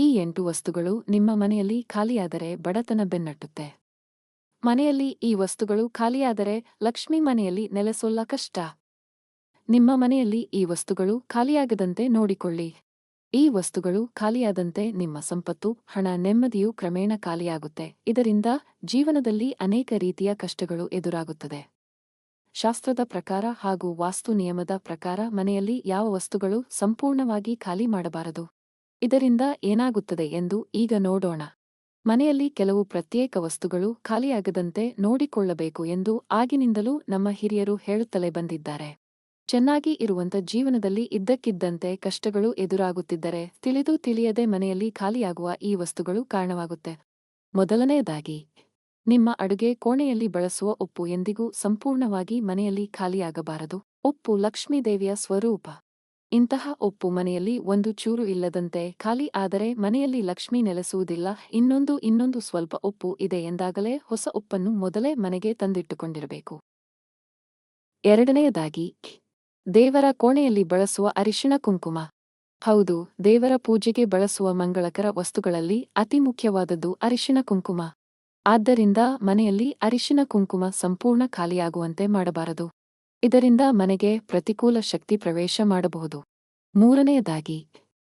ಈ ಎಂಟು ವಸ್ತುಗಳು ನಿಮ್ಮ ಮನೆಯಲ್ಲಿ ಖಾಲಿಯಾದರೆ ಬಡತನ ಬೆನ್ನಟ್ಟುತ್ತೆ. ಮನೆಯಲ್ಲಿ ಈ ವಸ್ತುಗಳು ಖಾಲಿಯಾದರೆ ಲಕ್ಷ್ಮಿ ಮನೆಯಲ್ಲಿ ನೆಲೆಸೋಲ್ಲ ಕಷ್ಟ. ನಿಮ್ಮ ಮನೆಯಲ್ಲಿ ಈ ವಸ್ತುಗಳು ಖಾಲಿಯಾಗದಂತೆ ನೋಡಿಕೊಳ್ಳಿ. ಈ ವಸ್ತುಗಳು ಖಾಲಿಯಾದಂತೆ ನಿಮ್ಮ ಸಂಪತ್ತು, ಹಣ, ನೆಮ್ಮದಿಯು ಕ್ರಮೇಣ ಖಾಲಿಯಾಗುತ್ತೆ. ಇದರಿಂದ ಜೀವನದಲ್ಲಿ ಅನೇಕ ರೀತಿಯ ಕಷ್ಟಗಳು ಎದುರಾಗುತ್ತದೆ. ಶಾಸ್ತ್ರದ ಪ್ರಕಾರ ಹಾಗೂ ವಾಸ್ತು ನಿಯಮದ ಪ್ರಕಾರ ಮನೆಯಲ್ಲಿ ಯಾವ ವಸ್ತುಗಳು ಸಂಪೂರ್ಣವಾಗಿ ಖಾಲಿ ಮಾಡಬಾರದು. ಇದರಿಂದ ಏನಾಗುತ್ತದೆ ಎಂದು ಈಗ ನೋಡೋಣ. ಮನೆಯಲ್ಲಿ ಕೆಲವು ಪ್ರತ್ಯೇಕ ವಸ್ತುಗಳು ಖಾಲಿಯಾಗದಂತೆ ನೋಡಿಕೊಳ್ಳಬೇಕು ಎಂದು ಆಗಿನಿಂದಲೂ ನಮ್ಮ ಹಿರಿಯರು ಹೇಳುತ್ತಲೇ ಬಂದಿದ್ದಾರೆ. ಚೆನ್ನಾಗಿ ಇರುವಂತ ಜೀವನದಲ್ಲಿ ಇದ್ದಕ್ಕಿದ್ದಂತೆ ಕಷ್ಟಗಳು ಎದುರಾಗುತ್ತಿದ್ದರೆ ತಿಳಿದು ತಿಳಿಯದೆ ಮನೆಯಲ್ಲಿ ಖಾಲಿಯಾಗುವ ಈ ವಸ್ತುಗಳು ಕಾರಣವಾಗುತ್ತೆ. ಮೊದಲನೆಯದಾಗಿ, ನಿಮ್ಮ ಅಡುಗೆ ಕೋಣೆಯಲ್ಲಿ ಬಳಸುವ ಉಪ್ಪು ಎಂದಿಗೂ ಸಂಪೂರ್ಣವಾಗಿ ಮನೆಯಲ್ಲಿ ಖಾಲಿಯಾಗಬಾರದು. ಉಪ್ಪು ಲಕ್ಷ್ಮೀದೇವಿಯ ಸ್ವರೂಪ. ಇಂತಹ ಉಪ್ಪು ಮನೆಯಲ್ಲಿ ಒಂದು ಚೂರು ಇಲ್ಲದಂತೆ ಖಾಲಿ ಆದರೆ ಮನೆಯಲ್ಲಿ ಲಕ್ಷ್ಮಿ ನೆಲೆಸುವುದಿಲ್ಲ. ಇನ್ನೊಂದು ಇನ್ನೊಂದು ಸ್ವಲ್ಪ ಉಪ್ಪು ಇದೆ ಎಂದಾಗಲೇ ಹೊಸ ಉಪ್ಪನ್ನು ಮೊದಲೇ ಮನೆಗೆ ತಂದಿಟ್ಟುಕೊಂಡಿರಬೇಕು. ಎರಡನೆಯದಾಗಿ, ದೇವರ ಕೋಣೆಯಲ್ಲಿ ಬಳಸುವ ಅರಿಶಿಣ ಕುಂಕುಮ. ಹೌದು, ದೇವರ ಪೂಜೆಗೆ ಬಳಸುವ ಮಂಗಳಕರ ವಸ್ತುಗಳಲ್ಲಿ ಅತಿ ಮುಖ್ಯವಾದದ್ದು ಅರಿಶಿಣ ಕುಂಕುಮ. ಆದ್ದರಿಂದ ಮನೆಯಲ್ಲಿ ಅರಿಶಿನ ಕುಂಕುಮ ಸಂಪೂರ್ಣ ಖಾಲಿಯಾಗುವಂತೆ ಮಾಡಬಾರದು. ಇದರಿಂದ ಮನೆಗೆ ಪ್ರತಿಕೂಲ ಶಕ್ತಿ ಪ್ರವೇಶ ಮಾಡಬಹುದು. ಮೂರನೆಯದಾಗಿ,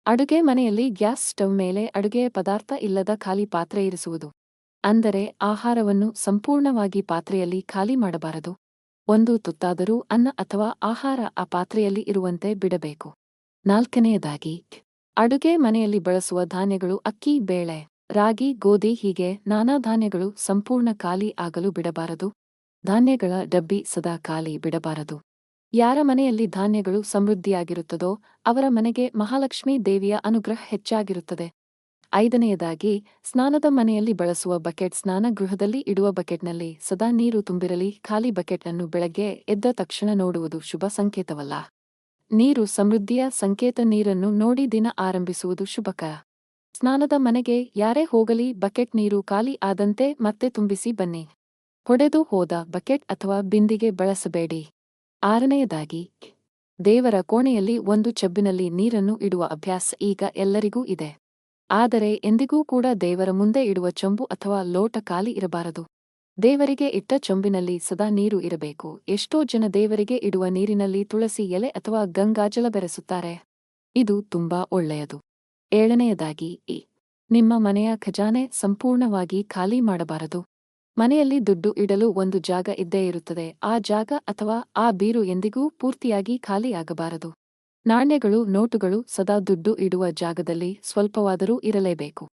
ಅಡುಗೆ ಮನೆಯಲ್ಲಿ ಗ್ಯಾಸ್ ಸ್ಟವ್ ಮೇಲೆ ಅಡುಗೆಯ ಪದಾರ್ಥ ಇಲ್ಲದ ಖಾಲಿ ಪಾತ್ರೆ ಇರಿಸುವುದು. ಅಂದರೆ ಆಹಾರವನ್ನು ಸಂಪೂರ್ಣವಾಗಿ ಪಾತ್ರೆಯಲ್ಲಿ ಖಾಲಿ ಮಾಡಬಾರದು. ಒಂದು ತುತ್ತಾದರೂ ಅನ್ನ ಅಥವಾ ಆಹಾರ ಆ ಪಾತ್ರೆಯಲ್ಲಿ ಇರುವಂತೆ ಬಿಡಬೇಕು. ನಾಲ್ಕನೆಯದಾಗಿ, ಅಡುಗೆ ಮನೆಯಲ್ಲಿ ಬಳಸುವ ಧಾನ್ಯಗಳು ಅಕ್ಕಿ, ಬೇಳೆ, ರಾಗಿ, ಗೋಧಿ ಹೀಗೆ ನಾನಾ ಧಾನ್ಯಗಳು ಸಂಪೂರ್ಣ ಖಾಲಿ ಆಗಲು ಬಿಡಬಾರದು. ಧಾನ್ಯಗಳ ಡಬ್ಬಿ ಸದಾ ಖಾಲಿ ಬಿಡಬಾರದು. ಯಾರ ಮನೆಯಲ್ಲಿ ಧಾನ್ಯಗಳು ಸಮೃದ್ಧಿಯಾಗಿರುತ್ತದೋ ಅವರ ಮನೆಗೆ ಮಹಾಲಕ್ಷ್ಮೀ ದೇವಿಯ ಅನುಗ್ರಹ ಹೆಚ್ಚಾಗಿರುತ್ತದೆ. ಐದನೆಯದಾಗಿ, ಸ್ನಾನದ ಮನೆಯಲ್ಲಿ ಬಳಸುವ ಬಕೆಟ್ ಸ್ನಾನಗೃಹದಲ್ಲಿ ಇಡುವ ಬಕೆಟ್ನಲ್ಲಿ ಸದಾ ನೀರು ತುಂಬಿರಲಿ, ಖಾಲಿ ಬಕೆಟ್ ಅನ್ನು ಬೆಳಗ್ಗೆ ಎದ್ದ ತಕ್ಷಣ ನೋಡುವುದು ಶುಭ ಸಂಕೇತವಲ್ಲ. ನೀರು ಸಮೃದ್ಧಿಯ ಸಂಕೇತ ನೀರನ್ನು ನೋಡಿ ದಿನ ಆರಂಭಿಸುವುದು ಶುಭಕರ ಸ್ನಾನದ ಮನೆಗೆ ಯಾರೇ ಹೋಗಲಿ ಬಕೆಟ್ ನೀರು ಖಾಲಿ ಆದಂತೆ ಮತ್ತೆ ತುಂಬಿಸಿ ಬನ್ನಿ. ಹೊಡೆದು ಹೋದ ಬಕೆಟ್ ಅಥವಾ ಬಿಂದಿಗೆ ಬಳಸಬೇಡಿ. ಆರನೆಯದಾಗಿ, ದೇವರ ಕೋಣೆಯಲ್ಲಿ ಒಂದು ಚಬ್ಬಿನಲ್ಲಿ ನೀರನ್ನು ಇಡುವ ಅಭ್ಯಾಸ ಈಗ ಎಲ್ಲರಿಗೂ ಇದೆ. ಆದರೆ ಎಂದಿಗೂ ಕೂಡ ದೇವರ ಮುಂದೆ ಇಡುವ ಚೊಂಬು ಅಥವಾ ಲೋಟ ಖಾಲಿ ಇರಬಾರದು. ದೇವರಿಗೆ ಇಟ್ಟ ಚೊಂಬಿನಲ್ಲಿ ಸದಾ ನೀರು ಇರಬೇಕು. ಎಷ್ಟೋ ಜನ ದೇವರಿಗೆ ಇಡುವ ನೀರಿನಲ್ಲಿ ತುಳಸಿ ಎಲೆ ಅಥವಾ ಗಂಗಾಜಲ ಬೆರೆಸುತ್ತಾರೆ. ಇದು ತುಂಬಾ ಒಳ್ಳೆಯದು. ಏಳನೆಯದಾಗಿ ನಿಮ್ಮ ಮನೆಯ ಖಜಾನೆ ಸಂಪೂರ್ಣವಾಗಿ ಖಾಲಿ ಮಾಡಬಾರದು. ಮನೆಯಲ್ಲಿ ದುಡ್ಡು ಇಡಲು ಒಂದು ಜಾಗ ಇದ್ದೇ ಇರುತ್ತದೆ. ಆ ಜಾಗ ಅಥವಾ ಆ ಬೀರು ಎಂದಿಗೂ ಪೂರ್ತಿಯಾಗಿ ಖಾಲಿಯಾಗಬಾರದು. ನಾಣ್ಯಗಳು, ನೋಟುಗಳು ಸದಾ ದುಡ್ಡು ಇಡುವ ಜಾಗದಲ್ಲಿ ಸ್ವಲ್ಪವಾದರೂ ಇರಲೇಬೇಕು.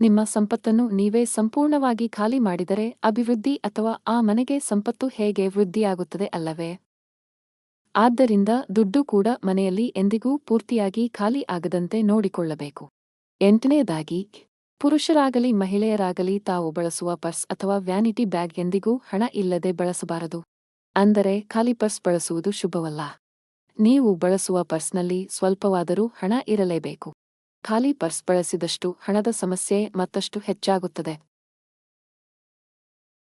ನಿಮ್ಮ ಸಂಪತ್ತನ್ನು ನೀವೇ ಸಂಪೂರ್ಣವಾಗಿ ಖಾಲಿ ಮಾಡಿದರೆ ಅಭಿವೃದ್ಧಿ ಅಥವಾ ಆ ಮನೆಗೆ ಸಂಪತ್ತು ಹೇಗೆ ವೃದ್ಧಿಯಾಗುತ್ತದೆ ಅಲ್ಲವೇ? ಆದ್ದರಿಂದ ದುಡ್ಡು ಕೂಡ ಮನೆಯಲ್ಲಿ ಎಂದಿಗೂ ಪೂರ್ತಿಯಾಗಿ ಖಾಲಿ ಆಗದಂತೆ ನೋಡಿಕೊಳ್ಳಬೇಕು. ಎಂಟನೆಯದಾಗಿ ಪುರುಷರಾಗಲಿ ಮಹಿಳೆಯರಾಗಲಿ ತಾವು ಬಳಸುವ ಪರ್ಸ್ ಅಥವಾ ವ್ಯಾನಿಟಿ ಬ್ಯಾಗ್ ಎಂದಿಗೂ ಹಣ ಇಲ್ಲದೆ ಬಳಸಬಾರದು. ಅಂದರೆ ಖಾಲಿ ಪರ್ಸ್ ಬಳಸುವುದು ಶುಭವಲ್ಲ. ನೀವು ಬಳಸುವ ಪರ್ಸ್ನಲ್ಲಿ ಸ್ವಲ್ಪವಾದರೂ ಹಣ ಇರಲೇಬೇಕು. ಖಾಲಿ ಪರ್ಸ್ ಬಳಸಿದಷ್ಟು ಹಣದ ಸಮಸ್ಯೆ ಮತ್ತಷ್ಟು ಹೆಚ್ಚಾಗುತ್ತದೆ.